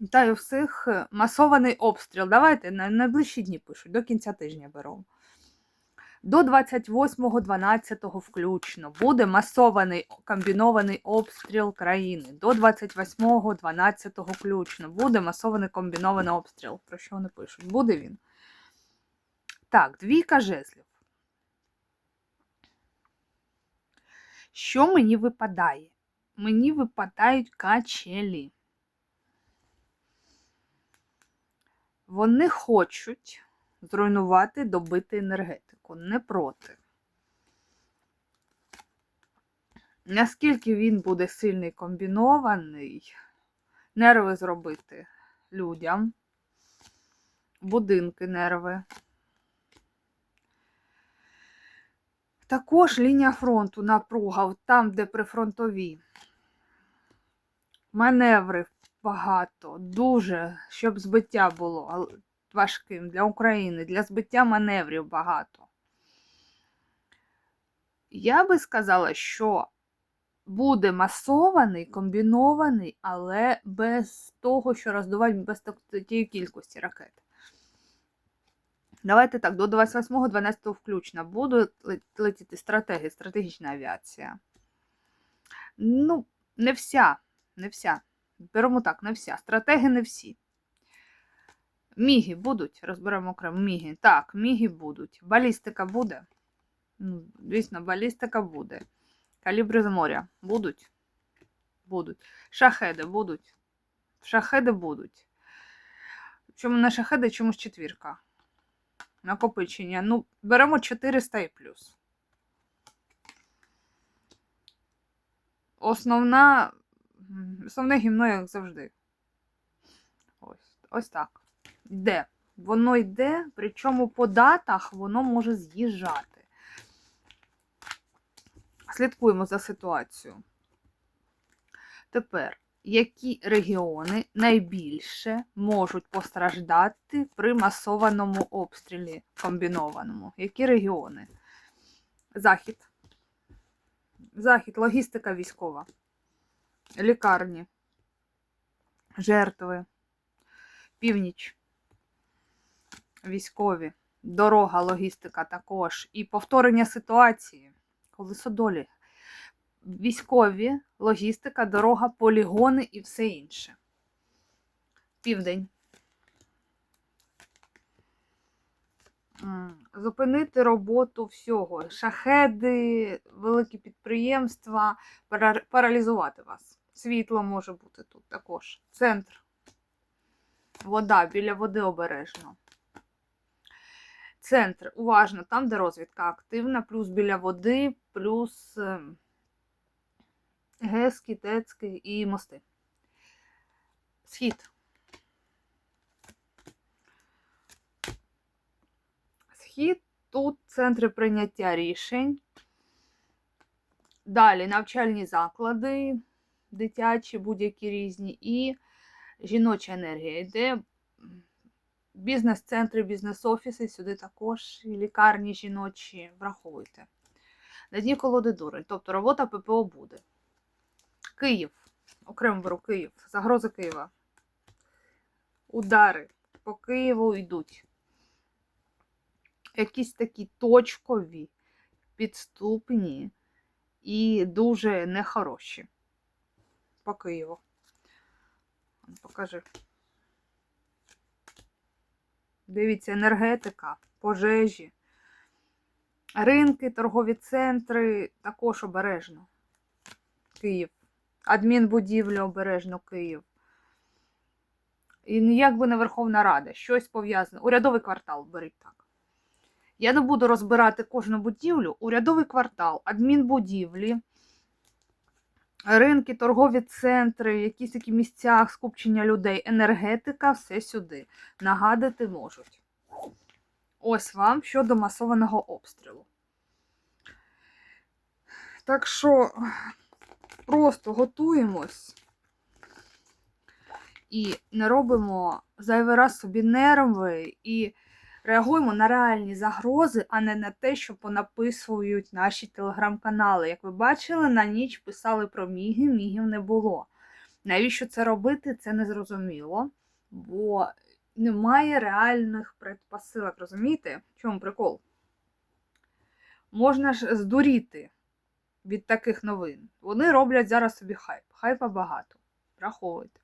Вітаю всіх. Масований обстріл. Давайте на найближчі дні пишуть, до кінця тижня беру. До 28.12 включно буде масований комбінований обстріл країни. До 28.12 включно буде масований комбінований обстріл. Про що вони пишуть? Буде він. Так, двійка жезлів. Що мені випадає? Мені випадають качелі. Вони хочуть зруйнувати, добити енергетику. Не проти. Наскільки він буде сильний комбінований, нерви зробити людям, будинки нерви. Також лінія фронту напруга, там, де прифронтові. Маневри багато, дуже, щоб збиття було важким для України, для збиття маневрів багато. Я би сказала, що буде масований, комбінований, але без того, що роздувати без тієї кількості ракет. Давайте так, до 28-12 включно будуть летіти стратегії, стратегічна авіація. Ну, не вся, не вся. Беремо так, не вся. Стратеги не всі. Міги будуть, розберемо окремо міги. Так, міги будуть. Балістика буде. Ну, звісно, балістика буде. Калібри з моря будуть. Будуть. Шахеди будуть. Шахеди будуть. Чому не шахеди, чомусь четвірка. Накопичення. Ну, беремо 400 і плюс. Основна, основне гімно, як завжди. Ось, ось так. Йде. Воно йде, причому по датах воно може з'їжджати. Слідкуємо за ситуацією. Тепер, які регіони найбільше можуть постраждати при масованому обстрілі комбінованому? Які регіони? Захід. Захід, логістика військова, лікарні, жертви, північ, військові, дорога, логістика також. І повторення ситуації, колесо долі. Військові, логістика, дорога, полігони і все інше. Південь. Зупинити роботу всього. Шахеди, великі підприємства, паралізувати вас. Світло може бути тут також. Центр. Вода, біля води обережно. Центр, уважно, там, де розвідка активна, плюс біля води, плюс ем, ГЕСки, ТЕЦки і мости. Схід. Схід тут центри прийняття рішень. Далі навчальні заклади, дитячі, будь-які різні, і жіноча енергія йде. Бізнес-центри, бізнес-офіси, сюди також і лікарні жіночі, враховуйте. На дні колоди дурень, тобто робота ППО буде. Київ. Окремо беру Київ. Загрози Києва. Удари по Києву йдуть. Якісь такі точкові, підступні і дуже нехороші. По Києву. Покажи. Дивіться, енергетика, пожежі, ринки, торгові центри також обережно. Київ. Адмінбудівлі обережно Київ. І ніяк би не Верховна Рада, щось пов'язане. Урядовий квартал, беріть так. Я не буду розбирати кожну будівлю. Урядовий квартал, адмінбудівлі, ринки, торгові центри, якісь такі місця скупчення людей, енергетика, все сюди. Нагадати можуть. Ось вам щодо масованого обстрілу. Так що просто готуємось і не робимо зайвий раз собі нерви і реагуємо на реальні загрози, а не на те, що понаписують наші телеграм-канали. Як ви бачили, на ніч писали про міги, мігів не було. Навіщо це робити, це незрозуміло, бо немає реальних предпосилок, розумієте? В чому прикол? Можна ж здуріти від таких новин. Вони роблять зараз собі хайп. Хайпа багато. Враховуйте.